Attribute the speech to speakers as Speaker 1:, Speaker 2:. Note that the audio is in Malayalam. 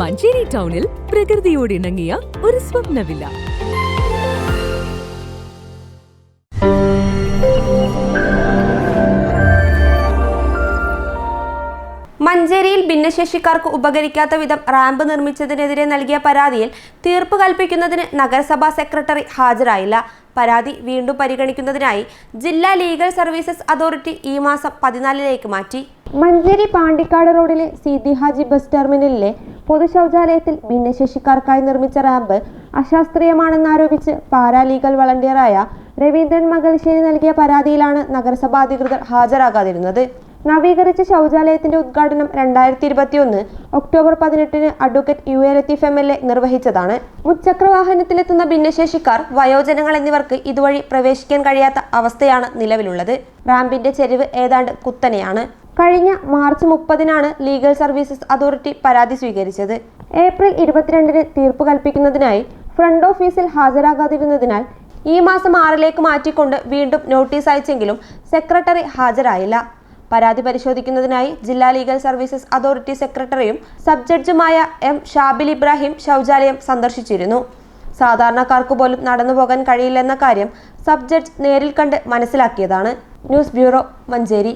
Speaker 1: മഞ്ചേരി ടൗണിൽ പ്രകൃതിയോട് ഇണങ്ങിയ ഒരു സ്വപ്നവില്ല.
Speaker 2: മഞ്ചേരിയിൽ ഭിന്നശേഷിക്കാർക്ക് ഉപകരിക്കാത്ത വിധം റാമ്പ് നിർമ്മിച്ചതിനെതിരെ നൽകിയ പരാതിയിൽ തീർപ്പ് കൽപ്പിക്കുന്നതിന് നഗരസഭാ സെക്രട്ടറി ഹാജരായില്ല. പരാതി വീണ്ടും പരിഗണിക്കുന്നതിനായി ജില്ലാ ലീഗൽ സർവീസസ് അതോറിറ്റി ഈ മാസം പതിനാലിലേക്ക് മാറ്റി. മഞ്ചേരി പാണ്ടിക്കാട് റോഡിലെ സിദി ഹാജി ബസ് ടെർമിനലിലെ പൊതു ശൗചാലയത്തിൽ ഭിന്നശേഷിക്കാർക്കായി നിർമ്മിച്ച റാമ്പ് അശാസ്ത്രീയമാണെന്നാരോപിച്ച് പാരാലീഗൽ വളണ്ടിയറായ രവീന്ദ്രൻ മകൾശ്ശേരി നൽകിയ പരാതിയിലാണ് നഗരസഭാ അധികൃതർ ഹാജരാകാതിരുന്നത്. നവീകരിച്ച ശൗചാലയത്തിന്റെ ഉദ്ഘാടനം രണ്ടായിരത്തി ഇരുപത്തിയൊന്ന് ഒക്ടോബർ പതിനെട്ടിന് advocate U A Latheef M L A നിർവഹിച്ചതാണ്. മുച്ചക്രവാഹനത്തിലെത്തുന്ന ഭിന്നശേഷിക്കാർ വയോജനങ്ങൾ എന്നിവർക്ക് ഇതുവഴി പ്രവേശിക്കാൻ കഴിയാത്ത അവസ്ഥയാണ് നിലവിലുള്ളത്. റാമ്പിന്റെ ചെരിവ് ഏതാണ്ട് കുത്തനെയാണ്. കഴിഞ്ഞ മാർച്ച് മുപ്പതിനാണ് ലീഗൽ സർവീസസ് അതോറിറ്റി പരാതി സ്വീകരിച്ചത്. ഏപ്രിൽ ഇരുപത്തിരണ്ടിന് തീർപ്പ് കൽപ്പിക്കുന്നതിനായി ഫ്രണ്ട് ഓഫീസിൽ ഹാജരാകാതിരുന്നതിനാൽ ഈ മാസം ആറിലേക്ക് മാറ്റിക്കൊണ്ട് വീണ്ടും നോട്ടീസ് അയച്ചെങ്കിലും സെക്രട്ടറി ഹാജരായില്ല. പരാതി പരിശോധിക്കുന്നതിനായി ജില്ലാ ലീഗൽ സർവീസസ് അതോറിറ്റി സെക്രട്ടറിയും സബ് ജഡ്ജുമായ എം ഷാബിൽ ഇബ്രാഹിം ശൗചാലയം സന്ദർശിച്ചിരുന്നു. സാധാരണക്കാർക്ക് പോലും നടന്നു പോകാൻ കഴിയില്ലെന്ന കാര്യം സബ് ജഡ്ജ് നേരിൽ കണ്ട് മനസ്സിലാക്കിയതാണ്. News bureau Manjeri.